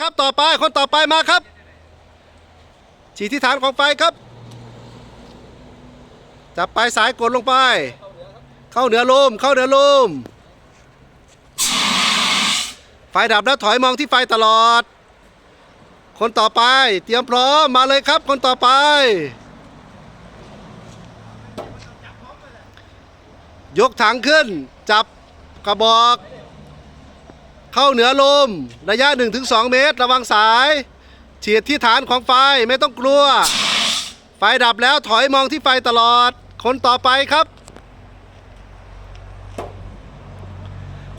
ครับต่อไปคนต่อไปมาครับฉีดที่ฐานของไฟครับ จับปลายสายกดลงไป เข้าเหนือลมเข้าเหนือลมไฟดับแล้วถอยมองที่ไฟตลอด คนต่อไปเตรียมพร้อมมาเลยครับ คนต่อไปยกถังขึ้น จับกระบอก เข้าเหนือลม ระยะ 1-2 เมตร ระวังสายฉีดที่ฐานของไฟไม่ต้องกลัว ไฟดับแล้วถอยมองที่ไฟตลอด คนต่อไปครับ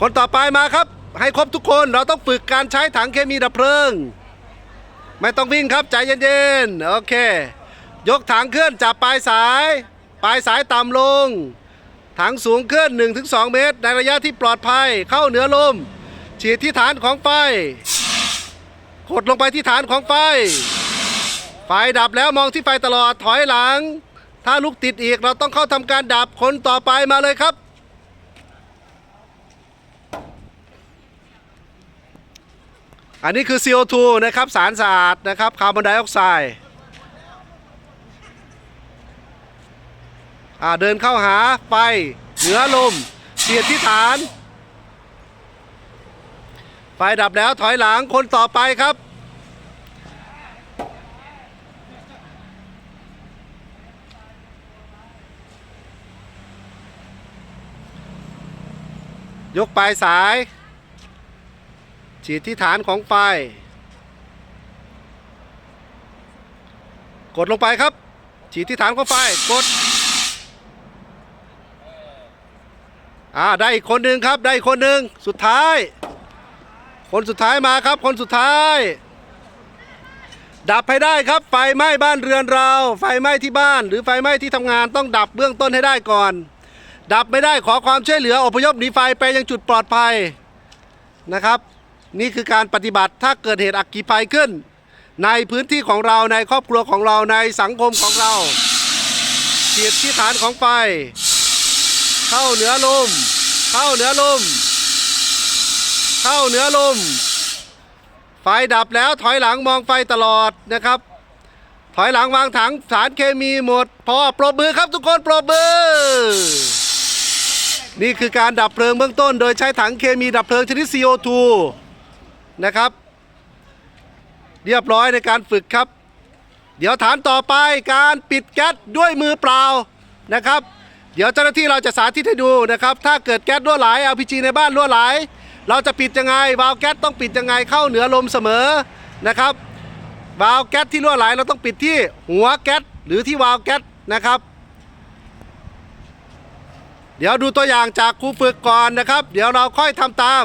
คนต่อไปมาครับ ให้ครบทุกคนเราต้องฝึกการใช้ถังเคมีดับเพลิง ไม่ต้องวิ่งครับใจเย็นๆโอเค ยกถังขึ้นจับปลายสาย ปลายสายต่ำลง ถังสูงขึ้น 1-2 เมตร ในระยะที่ปลอดภัยเข้าเหนือลม ฉีดที่ฐานของไฟกดลงไปที่ฐานของไฟ ไฟดับแล้วมองที่ไฟตลอดถอยหลัง ถ้าลุกติดอีกเราต้องเข้าทำการดับคนต่อไปมาเลยครับ อันนี้คือ CO2 นะครับสารสะอาดนะครับคาร์บอนไดออกไซด์อ่าเดินเข้าหาไฟเหนือลมเสียดที่ฐาน ไฟดับแล้วถอยหลังคนต่อไปครับ ยกปลายสาย ฉีดที่ฐานของไฟ กดลงไปครับ ฉีดที่ฐานของไฟ กด อ่า ได้อีกคนหนึ่งครับ ได้อีกคนหนึ่งสุดท้าย คนสุดท้ายมาครับ คนสุดท้าย ดับให้ได้ครับ ไฟไหม้บ้านเรือนเรา ไฟไหม้ที่บ้าน หรือไฟไหม้ที่ทำงานต้องดับเบื้องต้นให้ได้ก่อน ดับไม่ได้ขอความช่วยเหลืออพยพหนีไฟไปยังจุดปลอดภัยนะครับ นี่คือการปฏิบัติถ้าเกิดเหตุอัคคีภัยขึ้น ในพื้นที่ของเราในครอบครัวของเราในสังคมของเราเฉีดที่ฐานของไฟ เข้าเหนือลม เข้าเหนือลม เข้าเหนือลม ไฟดับแล้วถอยหลังมองไฟตลอดนะครับ ถอยหลังวางถังสารเคมีหมด พอปรบมือครับทุกคนปรบมือ นี่คือการดับเพลิงเบื้องต้น โดยใช้ถังเคมีดับเพลิงชนิด CO2 นะครับ เรียบร้อยในการฝึกครับ เดี๋ยวฐานต่อไปการปิดแก๊สด้วยมือเปล่านะครับเดี๋ยวเจ้าหน้าที่เราจะสาธิตให้ดูนะครับ ถ้าเกิดแก๊สรั่วไหล LPG ในบ้านรั่วไหล เราจะปิดยังไงวาล์วแก๊สต้องปิดยังไงเข้าเหนือลมเสมอนะครับวาล์วแก๊สที่รั่วไหลเราต้องปิดที่หัวแก๊สหรือที่วาล์วแก๊สนะครับ เดี๋ยวดูตัวอย่างจากครูฝึกก่อนนะครับ เดี๋ยวเราค่อยทำตาม